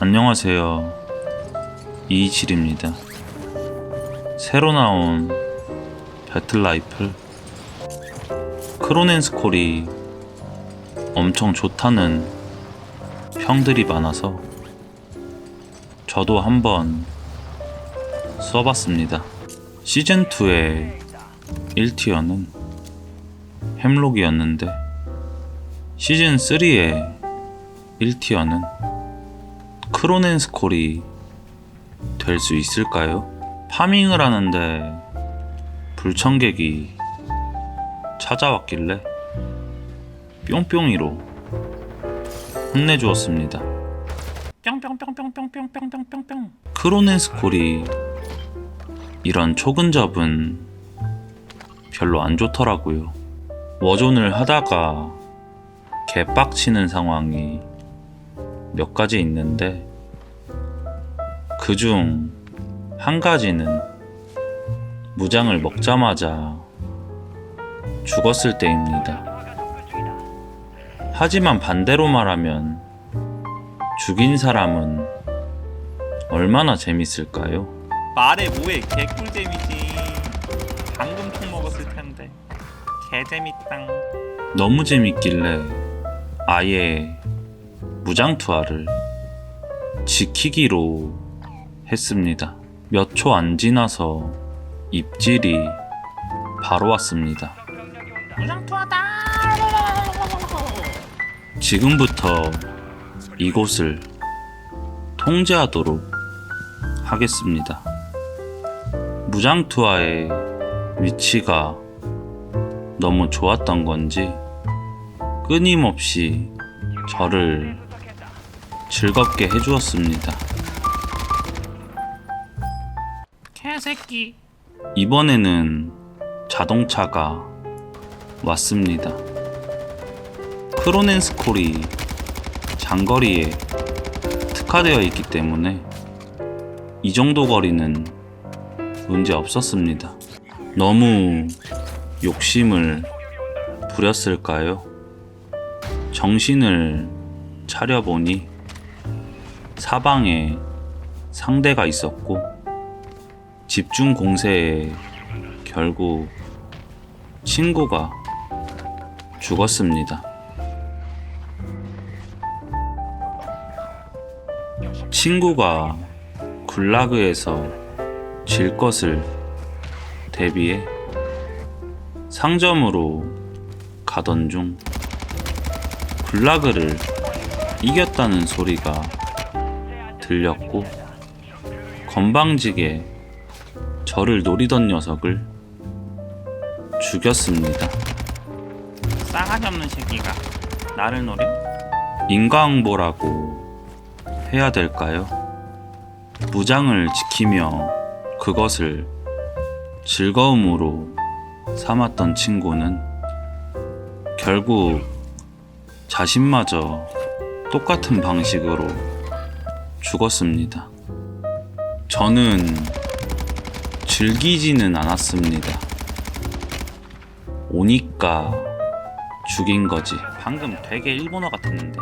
안녕하세요. 이이칠입니다. 새로 나온 배틀 라이플 크로넨 스콜이 엄청 좋다는 평들이 많아서 저도 한번 써봤습니다. 시즌2의 1티어는 햄록이었는데 시즌3의 1티어는 크로넨 스콜이 될 수 있을까요? 파밍을 하는데 불청객이 찾아왔길래 뿅뿅이로 혼내주었습니다. 뿅뿅뿅뿅뿅뿅뿅뿅뿅 크로넨 스콜이 이런 초근접은 별로 안 좋더라고요. 워존을 하다가 개빡치는 상황이 몇 가지 있는데 그 중 한 가지는 무장을 먹자마자 죽었을 때입니다. 하지만 반대로 말하면 죽인 사람은 얼마나 재밌을까요? 말해 뭐해 개꿀잼이지 방금 통 먹었을 텐데 개재밌당 너무 재밌길래 아예 무장투하를 지키기로 했습니다. 몇 초 안 지나서 입질이 바로 왔습니다. 무장투하다 지금부터 이곳을 통제하도록 하겠습니다. 무장투하의 위치가 너무 좋았던 건지 끊임없이 저를 즐겁게 해주었습니다. 개새끼 이번에는 자동차가 왔습니다. 크로넨 스콜이 장거리에 특화되어 있기 때문에 이 정도 거리는 문제 없었습니다. 너무 욕심을 부렸을까요? 정신을 차려보니 사방에 상대가 있었고 집중 공세에 결국 친구가 죽었습니다. 친구가 굴라그에서 질 것을 대비해 상점으로 가던 중 굴라그를 이겼다는 소리가 들렸고 건방지게 저를 노리던 녀석을 죽였습니다. 싸가지 없는 새끼가 나를 노려? 인과응보라고 해야 될까요? 무장을 지키며 그것을 즐거움으로 삼았던 친구는 결국 자신마저 똑같은 방식으로 죽었습니다. 저는 즐기지는 않았습니다. 오니까 죽인 거지. 방금 되게 일본어 같았는데.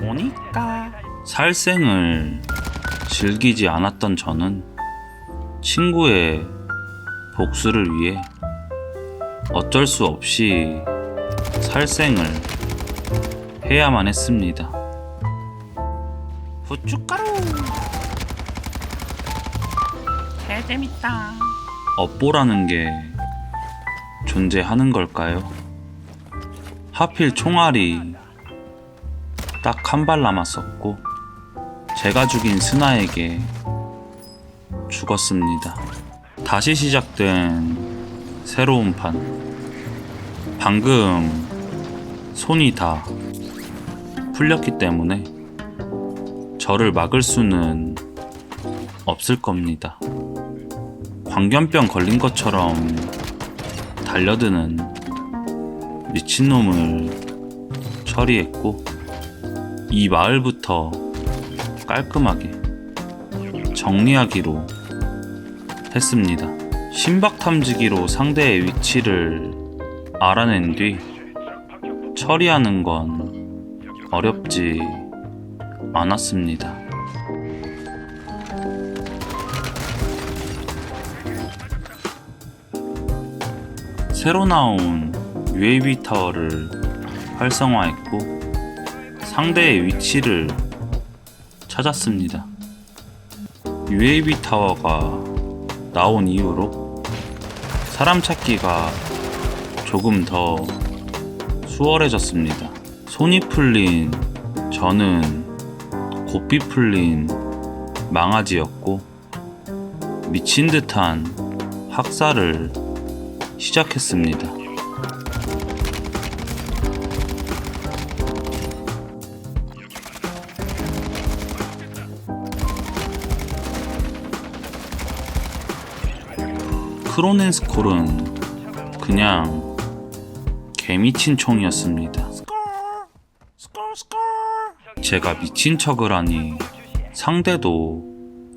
오니까 살생을 즐기지 않았던 저는 친구의 복수를 위해 어쩔 수 없이 살생을 해야만 했습니다. 부춧가루 개재밌다 업보라는 게 존재하는 걸까요? 하필 총알이 딱 한 발 남았었고 제가 죽인 스나에게 죽었습니다. 다시 시작된 새로운 판. 방금 손이 다 풀렸기 때문에 저를 막을 수는 없을 겁니다. 광견병 걸린 것처럼 달려드는 미친놈을 처리했고 이 마을부터 깔끔하게 정리하기로 했습니다. 신박 탐지기로 상대의 위치를 알아낸 뒤 처리하는 건 어렵지 않았습니다. 새로 나온 UAV 타워를 활성화했고 상대의 위치를 찾았습니다. UAV 타워가 나온 이후로 사람 찾기가 조금 더 수월해졌습니다. 손이 풀린 저는 고삐 풀린 망아지였고 미친 듯한 학살을 시작했습니다. 크로넨스콜은 그냥 개미친 총이었습니다. 제가 미친 척을 하니 상대도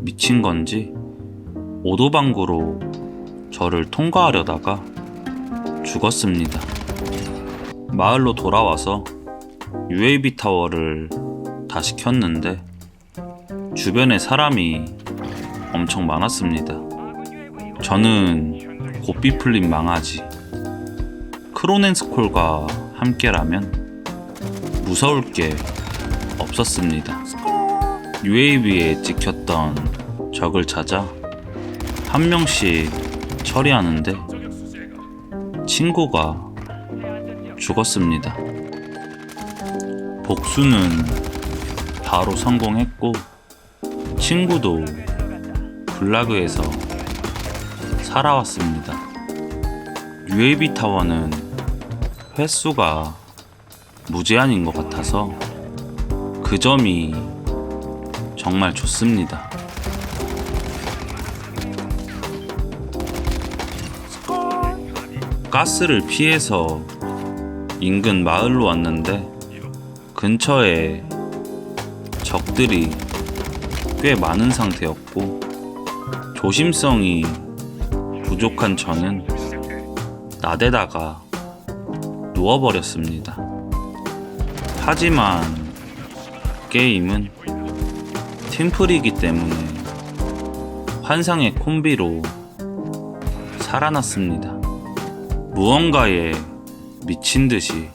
미친 건지 오도방구로 저를 통과하려다가 죽었습니다. 마을로 돌아와서 UAV 타워를 다시 켰는데 주변에 사람이 엄청 많았습니다. 저는 고삐 풀린 망아지 크로넨스콜과 함께라면 무서울 게 없었습니다. UAV에 찍혔던 적을 찾아 한 명씩 처리하는데 친구가 죽었습니다. 복수는 바로 성공했고 친구도 블라그에서 살아왔습니다. UAV 타워는 횟수가 무제한인 것 같아서 그 점이 정말 좋습니다. 가스를 피해서 인근 마을로 왔는데 근처에 적들이 꽤 많은 상태였고 조심성이 부족한 저는 나대다가 누워버렸습니다. 하지만 게임은 팀플이기 때문에 환상의 콤비로 살아났습니다. 무언가에 미친 듯이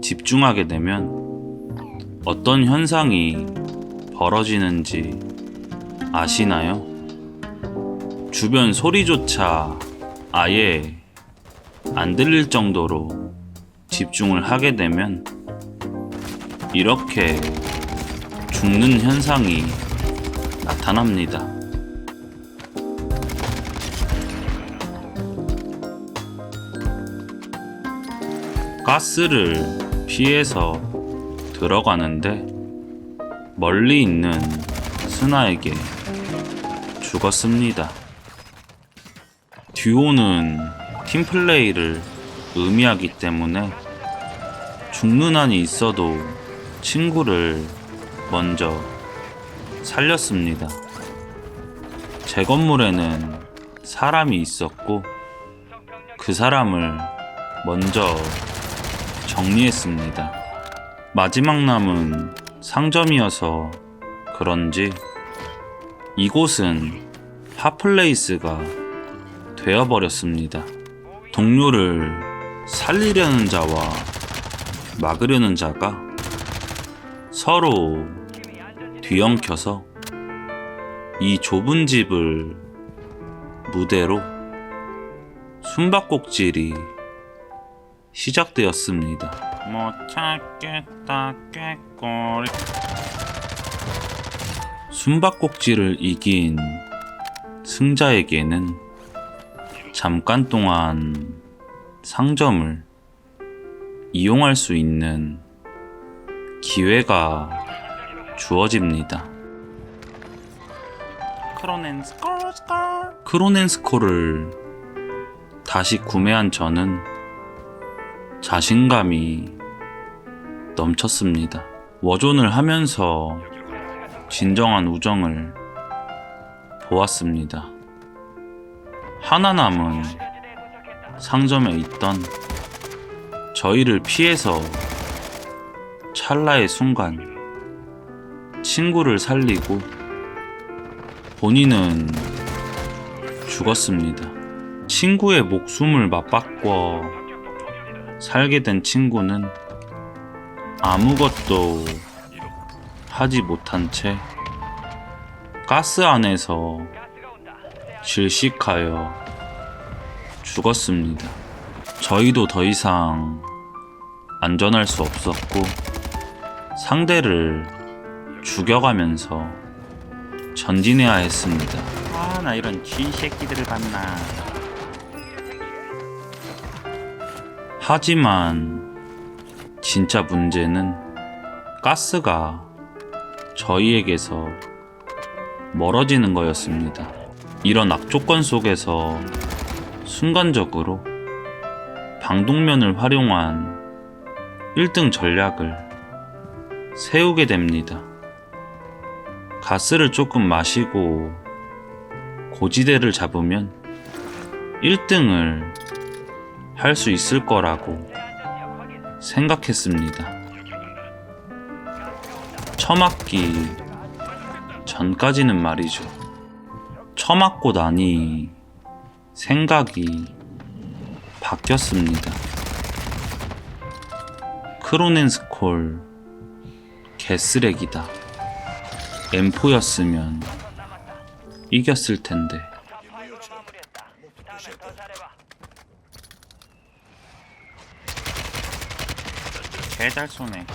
집중하게 되면 어떤 현상이 벌어지는지 아시나요? 주변 소리조차 아예 안 들릴 정도로 집중을 하게 되면 이렇게 죽는 현상이 나타납니다. 가스를 피해서 들어가는데 멀리 있는 스나에게 죽었습니다. 듀오는 팀플레이를 의미하기 때문에 죽는 한이 있어도 친구를 먼저 살렸습니다. 제 건물에는 사람이 있었고 그 사람을 먼저 정리했습니다. 마지막 남은 상점이어서 그런지 이곳은 핫플레이스가 되어버렸습니다. 동료를 살리려는 자와 막으려는 자가 서로 뒤엉켜서 이 좁은 집을 무대로 숨바꼭질이 시작되었습니다. 못 찾겠다 꾀꼬리 숨바꼭질을 이긴 승자에게는 잠깐 동안 상점을 이용할 수 있는 기회가 주어집니다. 크로넨 스콜 스콜 크로넨스코 를 다시 구매한 저는 자신감이 넘쳤습니다. 워존을 하면서 진정한 우정을 보았습니다. 하나 남은 상점에 있던 저희를 피해서 찰나의 순간 친구를 살리고 본인은 죽었습니다. 친구의 목숨을 맞바꿔 살게 된 친구는 아무것도 하지 못한 채 가스 안에서 질식하여 죽었습니다. 저희도 더 이상 안전할 수 없었고 상대를 죽여가면서 전진해야 했습니다. 아 나 이런 쥐새끼들을 봤나 하지만 진짜 문제는 가스가 저희에게서 멀어지는 거였습니다. 이런 악조건 속에서 순간적으로 방독면을 활용한 1등 전략을 세우게 됩니다. 가스를 조금 마시고 고지대를 잡으면 1등을 할 수 있을 거라고 생각했습니다. 처맞기 전까지는 말이죠. 처맞고 나니 생각이 바뀌었습니다. 크로넨스콜 개쓰레기다. M4였으면 이겼을 텐데. 개잘 쏘네